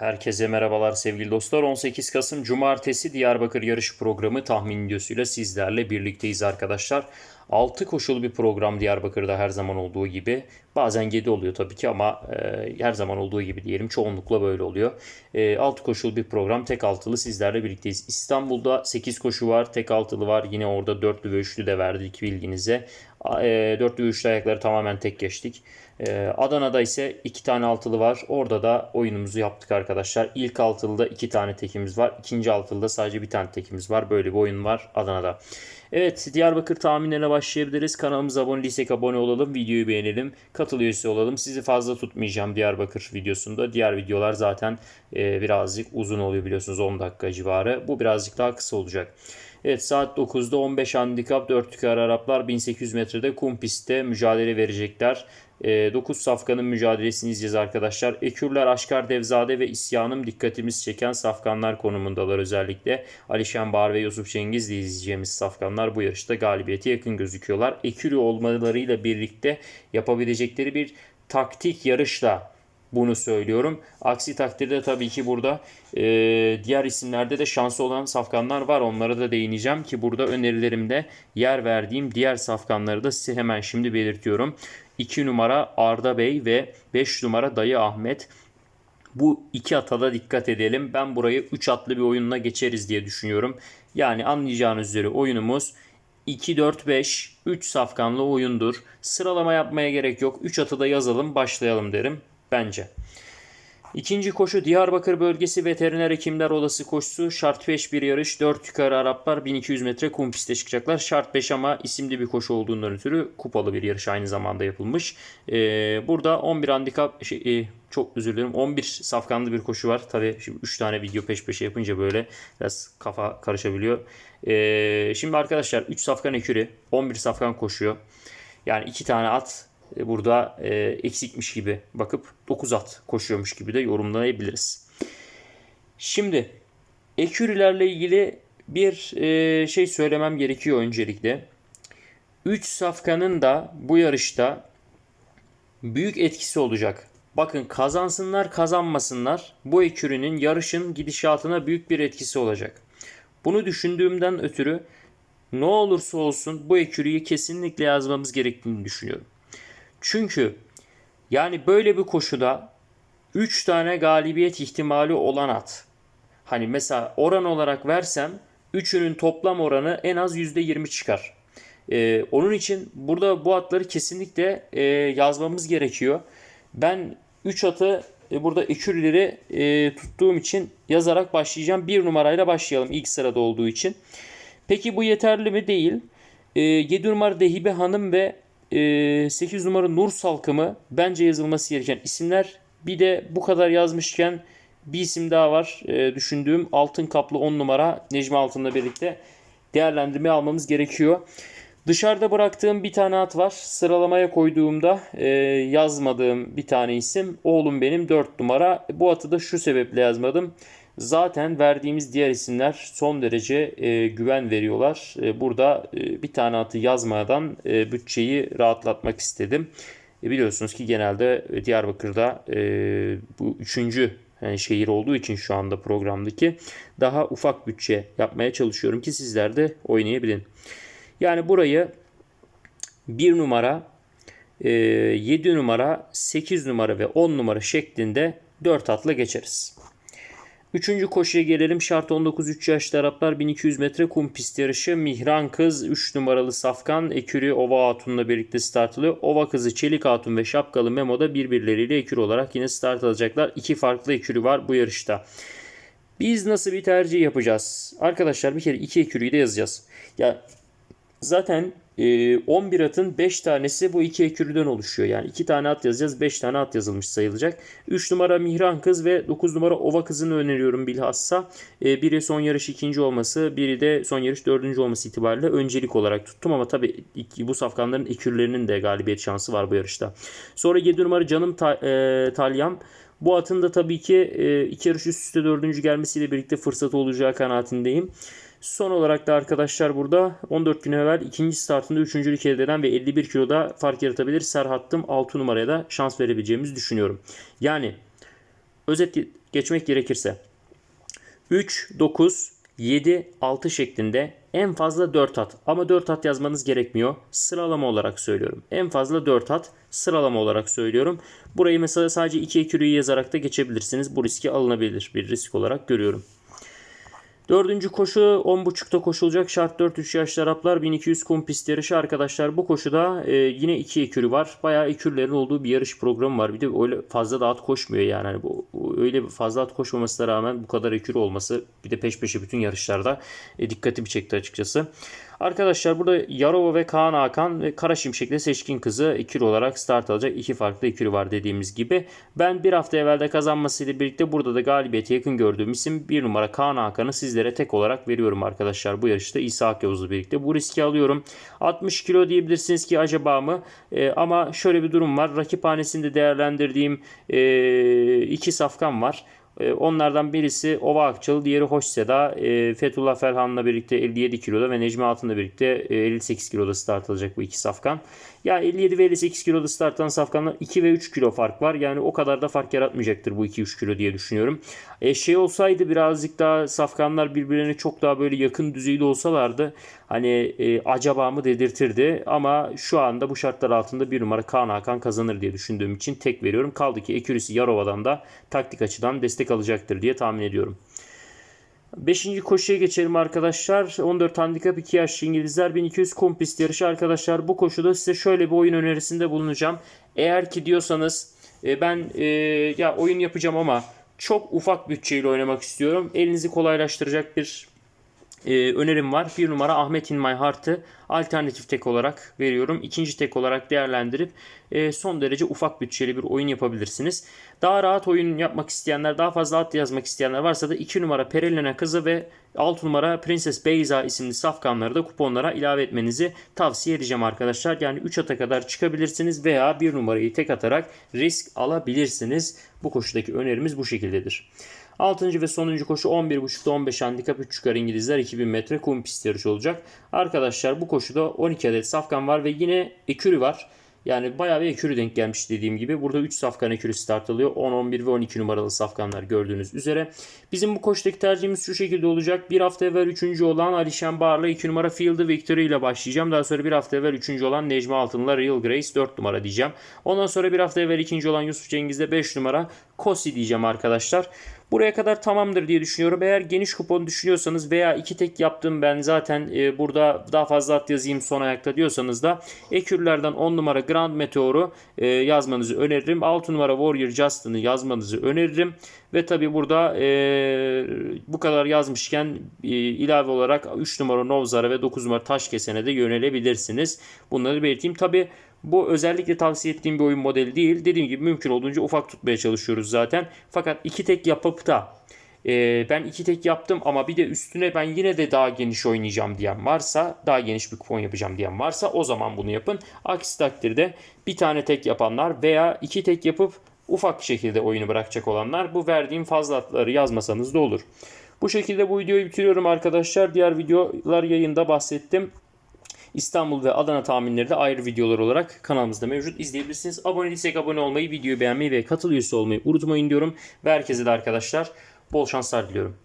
Herkese merhabalar sevgili dostlar. 18 Kasım Cumartesi Diyarbakır yarış programı tahmin videosuyla sizlerle birlikteyiz arkadaşlar. 6 koşulu bir program Diyarbakır'da her zaman olduğu gibi. Bazen 7 oluyor tabii ki ama e, her zaman olduğu gibi diyelim. Çoğunlukla böyle oluyor. E, 6 koşulu bir program. Tek altılı sizlerle birlikteyiz. İstanbul'da 8 koşu var. Tek altılı var. Yine orada dörtlü ve üçlü de verdik bilginize. E, dörtlü üçlü ayakları tamamen tek geçtik. E, Adana'da ise 2 tane altılı var. Orada da oyunumuzu yaptık arkadaşlar. İlk altılıda 2 tane tekimiz var. İkinci altılıda sadece bir tane tekimiz var. Böyle bir oyun var Adana'da. Evet Diyarbakır tahminlerine başlayabiliriz. Kanalımıza abone değilsek abone olalım. Videoyu beğenelim. Katıl üyesi olalım. Sizi fazla tutmayacağım Diyarbakır videosunda. Diğer videolar zaten e, birazcık uzun oluyor biliyorsunuz 10 dakika civarı. Bu birazcık daha kısa olacak. Evet saat 9'da 15 handikap 4 tükar Araplar 1800 metrede kum pistte mücadele verecekler. 9 safkanın mücadelesini izleyeceğiz arkadaşlar. Ekürler, Aşkar Devzade ve İsyanım dikkatimiz çeken safkanlar konumundalar özellikle. Alişan Bahar ve Yusuf Cengiz de izleyeceğimiz safkanlar bu yarışta galibiyete yakın gözüküyorlar. Ekürü olmalarıyla birlikte yapabilecekleri bir taktik yarışla bunu söylüyorum. Aksi takdirde tabii ki burada e, diğer isimlerde de şansı olan safkanlar var. Onlara da değineceğim ki burada önerilerimde yer verdiğim diğer safkanları da size hemen şimdi belirtiyorum. 2 numara Arda Bey ve 5 numara Dayı Ahmet. Bu iki atada dikkat edelim. Ben burayı 3 atlı bir oyunla geçeriz diye düşünüyorum. Yani anlayacağınız üzere oyunumuz 2-4-5 3 safkanlı oyundur. Sıralama yapmaya gerek yok. 3 atı da yazalım başlayalım derim bence. İkinci koşu Diyarbakır Bölgesi Veteriner Hekimler Odası koşusu. Şart 5 bir yarış. 4 yukarı Araplar 1200 metre kum piste çıkacaklar. Şart 5 ama isimli bir koşu olduğundan ötürü kupalı bir yarış aynı zamanda yapılmış. Ee, burada 11 handikap şey, e, çok özür dilerim 11 safkanlı bir koşu var. Tabi şimdi 3 tane video peş peşe yapınca böyle biraz kafa karışabiliyor. Ee, şimdi arkadaşlar 3 safkan ekürü 11 safkan koşuyor. Yani 2 tane at burada e, eksikmiş gibi bakıp 9 at koşuyormuş gibi de yorumlayabiliriz. Şimdi ekürülerle ilgili bir e, şey söylemem gerekiyor öncelikle. 3 safkanın da bu yarışta büyük etkisi olacak. Bakın kazansınlar kazanmasınlar bu ekürünün yarışın gidişatına büyük bir etkisi olacak. Bunu düşündüğümden ötürü ne olursa olsun bu ekürüyü kesinlikle yazmamız gerektiğini düşünüyorum. Çünkü yani böyle bir koşuda 3 tane galibiyet ihtimali olan at. Hani mesela oran olarak versem 3'ünün toplam oranı en az %20 çıkar. Ee, onun için burada bu atları kesinlikle e, yazmamız gerekiyor. Ben 3 atı e, burada ekürleri e, tuttuğum için yazarak başlayacağım. 1 numarayla başlayalım ilk sırada olduğu için. Peki bu yeterli mi? Değil. E, 7 numara Dehibe Hanım ve e, 8 numara Nur Salkımı bence yazılması gereken isimler. Bir de bu kadar yazmışken bir isim daha var e, düşündüğüm altın kaplı 10 numara Necmi Altın'la birlikte değerlendirme almamız gerekiyor. Dışarıda bıraktığım bir tane at var. Sıralamaya koyduğumda e, yazmadığım bir tane isim. Oğlum benim 4 numara. Bu atı da şu sebeple yazmadım. Zaten verdiğimiz diğer isimler son derece e, güven veriyorlar. E, burada e, bir tane atı yazmadan e, bütçeyi rahatlatmak istedim. E, biliyorsunuz ki genelde Diyarbakır'da e, bu üçüncü yani şehir olduğu için şu anda programdaki daha ufak bütçe yapmaya çalışıyorum ki sizler de oynayabilin. Yani burayı 1 numara, 7 numara, 8 numara ve 10 numara şeklinde 4 atla geçeriz. Üçüncü koşuya gelelim. Şart 19 3 yaşlı Araplar 1200 metre kum pist yarışı. Mihran Kız 3 numaralı Safkan Ekürü Ova Hatun'la birlikte start alıyor. Ova Kızı Çelik Hatun ve Şapkalı Memo da birbirleriyle ekürü olarak yine start alacaklar. İki farklı ekürü var bu yarışta. Biz nasıl bir tercih yapacağız? Arkadaşlar bir kere iki ekürüyü de yazacağız. Ya zaten 11 atın 5 tanesi bu iki ekürüden oluşuyor. Yani 2 tane at yazacağız 5 tane at yazılmış sayılacak. 3 numara Mihran Kız ve 9 numara Ova Kız'ını öneriyorum bilhassa. Biri son yarış ikinci olması biri de son yarış dördüncü olması itibariyle öncelik olarak tuttum. Ama tabi bu safkanların ekürlerinin de galibiyet şansı var bu yarışta. Sonra 7 numara Canım Ta e, Talyam. Bu atın da tabii ki e, iki yarış üst üste dördüncü gelmesiyle birlikte fırsat olacağı kanaatindeyim. Son olarak da arkadaşlar burada 14 gün evvel ikinci startında üçüncülük elde eden ve 51 kiloda fark yaratabilir Serhattım 6 numaraya da şans verebileceğimizi düşünüyorum. Yani özet geçmek gerekirse 3, 9, 7, 6 şeklinde en fazla 4 at. Ama 4 at yazmanız gerekmiyor. Sıralama olarak söylüyorum. En fazla 4 at sıralama olarak söylüyorum. Burayı mesela sadece 2 ekürüyü yazarak da geçebilirsiniz. Bu riski alınabilir bir risk olarak görüyorum. Dördüncü koşu 10.30'da koşulacak şart 4 3 yaş Araplar 1200 kum pist yarışı arkadaşlar. Bu koşuda e, yine 2 ekürü var. Bayağı ekürlerin olduğu bir yarış programı var. Bir de öyle fazla da at koşmuyor yani. Hani bu, öyle fazla at koşmamasına rağmen bu kadar ekürü olması bir de peş peşe bütün yarışlarda e, dikkatimi çekti açıkçası. Arkadaşlar burada Yarova ve Kaan Hakan ve Kara Şimşek'le Seçkin Kızı ikili olarak start alacak. iki farklı ikili var dediğimiz gibi. Ben bir hafta evvelde kazanmasıyla birlikte burada da galibiyete yakın gördüğüm isim bir numara Kaan Hakan'ı sizlere tek olarak veriyorum arkadaşlar. Bu yarışta İsa Akyavuz'la birlikte bu riski alıyorum. 60 kilo diyebilirsiniz ki acaba mı? E, ama şöyle bir durum var. Rakip hanesinde değerlendirdiğim e, iki safkan var. E, onlardan birisi Ova Akçalı, diğeri Hoşseda. E, Fethullah Ferhan'la birlikte 57 kiloda ve Necmi Altın'la birlikte 58 e, kiloda start alacak bu iki safkan. Ya 57 ve 58 kiloda starttan safkanlar 2 ve 3 kilo fark var. Yani o kadar da fark yaratmayacaktır bu 2-3 kilo diye düşünüyorum. E şey olsaydı birazcık daha safkanlar birbirine çok daha böyle yakın düzeyde olsalardı hani e, acaba mı dedirtirdi. Ama şu anda bu şartlar altında bir numara Kaan Hakan kazanır diye düşündüğüm için tek veriyorum. Kaldı ki Ekürisi Yarova'dan da taktik açıdan destek alacaktır diye tahmin ediyorum. Beşinci koşuya geçelim arkadaşlar. 14 handikap 2 yaşlı İngilizler 1200 kompist yarışı arkadaşlar. Bu koşuda size şöyle bir oyun önerisinde bulunacağım. Eğer ki diyorsanız e, ben e, ya oyun yapacağım ama çok ufak bütçeyle oynamak istiyorum. Elinizi kolaylaştıracak bir e, önerim var. Bir numara Ahmet In My Heart'ı alternatif tek olarak veriyorum. İkinci tek olarak değerlendirip e, son derece ufak bütçeli bir oyun yapabilirsiniz. Daha rahat oyun yapmak isteyenler, daha fazla at yazmak isteyenler varsa da 2 numara Perelena kızı ve 6 numara Princess Beyza isimli safkanları da kuponlara ilave etmenizi tavsiye edeceğim arkadaşlar. Yani 3 ata kadar çıkabilirsiniz veya 1 numarayı tek atarak risk alabilirsiniz. Bu koşudaki önerimiz bu şekildedir. 6. ve sonuncu koşu 11.5'da 15 handikap 3 çıkar İngilizler 2000 metre kum pist yarışı olacak. Arkadaşlar bu koşuda 12 adet safkan var ve yine ekürü var. Yani bayağı bir ekürü denk gelmiş dediğim gibi. Burada 3 safkan ekürü start alıyor. 10, 11 ve 12 numaralı safkanlar gördüğünüz üzere. Bizim bu koştaki tercihimiz şu şekilde olacak. Bir hafta evvel 3. olan Alişan Bağır'la 2 numara Field Victory ile başlayacağım. Daha sonra bir hafta evvel 3. olan Necmi Altın'la Real Grace 4 numara diyeceğim. Ondan sonra bir hafta evvel 2. olan Yusuf Cengiz'de 5 numara Kosi diyeceğim arkadaşlar. Buraya kadar tamamdır diye düşünüyorum. Eğer geniş kupon düşünüyorsanız veya iki tek yaptım ben zaten e, burada daha fazla at yazayım son ayakta diyorsanız da ekürlerden 10 numara Grand Meteor'u e, yazmanızı öneririm. 6 numara Warrior Justin'ı yazmanızı öneririm. Ve tabi burada e, bu kadar yazmışken e, ilave olarak 3 numara Novzara ve 9 numara Taşkesen'e de yönelebilirsiniz. Bunları belirteyim. Tabi bu özellikle tavsiye ettiğim bir oyun modeli değil. Dediğim gibi mümkün olduğunca ufak tutmaya çalışıyoruz zaten. Fakat iki tek yapıp da e, ben iki tek yaptım ama bir de üstüne ben yine de daha geniş oynayacağım diyen varsa, daha geniş bir kupon yapacağım diyen varsa o zaman bunu yapın. Aksi takdirde bir tane tek yapanlar veya iki tek yapıp ufak şekilde oyunu bırakacak olanlar bu verdiğim fazla atları yazmasanız da olur. Bu şekilde bu videoyu bitiriyorum arkadaşlar. Diğer videolar yayında bahsettim. İstanbul ve Adana tahminleri de ayrı videolar olarak kanalımızda mevcut. İzleyebilirsiniz. Abone değilsek abone olmayı, videoyu beğenmeyi ve katıl üyesi olmayı unutmayın diyorum. Ve herkese de arkadaşlar bol şanslar diliyorum.